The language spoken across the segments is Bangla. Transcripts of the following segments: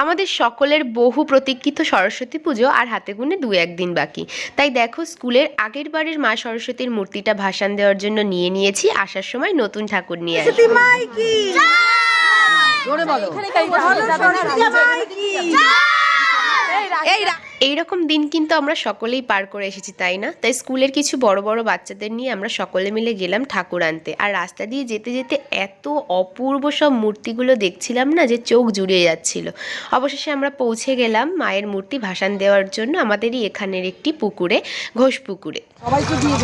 আমাদের সকলের বহু প্রতীক্ষিত সরস্বতী পুজো আর হাতে গুনে দু একদিন বাকি। তাই দেখো স্কুলের আগের বারের মা সরস্বতীর মূর্তিটা ভাসান দেওয়ার জন্য নিয়ে নিয়েছি। আসার সময় নতুন ঠাকুর নিয়ে আসি জোরে বলো। এইরকম দিন কিন্তু আমরা সকলেই পার করে এসেছি তাই না? তাই স্কুলের কিছু বড় বড় বাচ্চাদের নিয়ে আমরা সকলে মিলে গেলাম ঠাকুর আনতে। আর রাস্তা দিয়ে যেতে যেতে এত অপূর্ব সব মূর্তিগুলো দেখছিলাম না যে চোখ জুড়িয়ে যাচ্ছিল। অবশেষে আমরা পৌঁছে গেলাম মায়ের মূর্তি ভাসান দেওয়ার জন্য আমাদেরই এখানের একটি পুকুরে ঘোষ পুকুরে। সবাইকে দিয়ে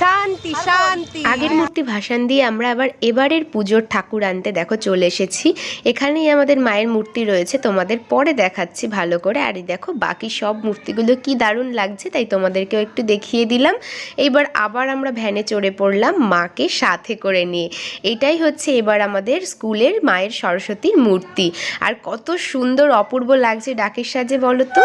শান্তি শান্তি। আগের মূর্তি ভাসান দিয়ে আমরা আবার এবারের পুজোর ঠাকুর আনতে দেখো চলে এসেছি। এখানেই আমাদের মায়ের মূর্তি রয়েছে তোমাদের পরে দেখাচ্ছি ভালো করে। আর এই দেখো বাকি সব মূর্তিগুলো কি দারুণ লাগছে তাই তোমাদেরকেও একটু দেখিয়ে দিলাম। এইবার আবার আমরা ভ্যানে চড়ে পড়লাম মাকে সাথে করে নিয়ে। এটাই হচ্ছে এবার আমাদের স্কুলের মায়ের সরস্বতীর মূর্তি। আর কত সুন্দর অপূর্ব লাগছে ডাকের সাজে বলো তো।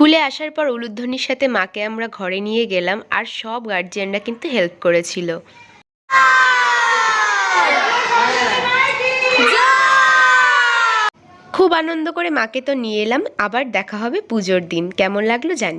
স্কুলে আসার পর উলুধ্বনির সাথে মাকে আমরা ঘরে নিয়ে গেলাম আর সব গার্জিয়ানরা কিন্তু হেল্প করেছিল। খুব আনন্দ করে মাকে তো নিয়ে এলাম, আবার দেখা হবে পুজোর দিন। কেমন লাগল জানিও।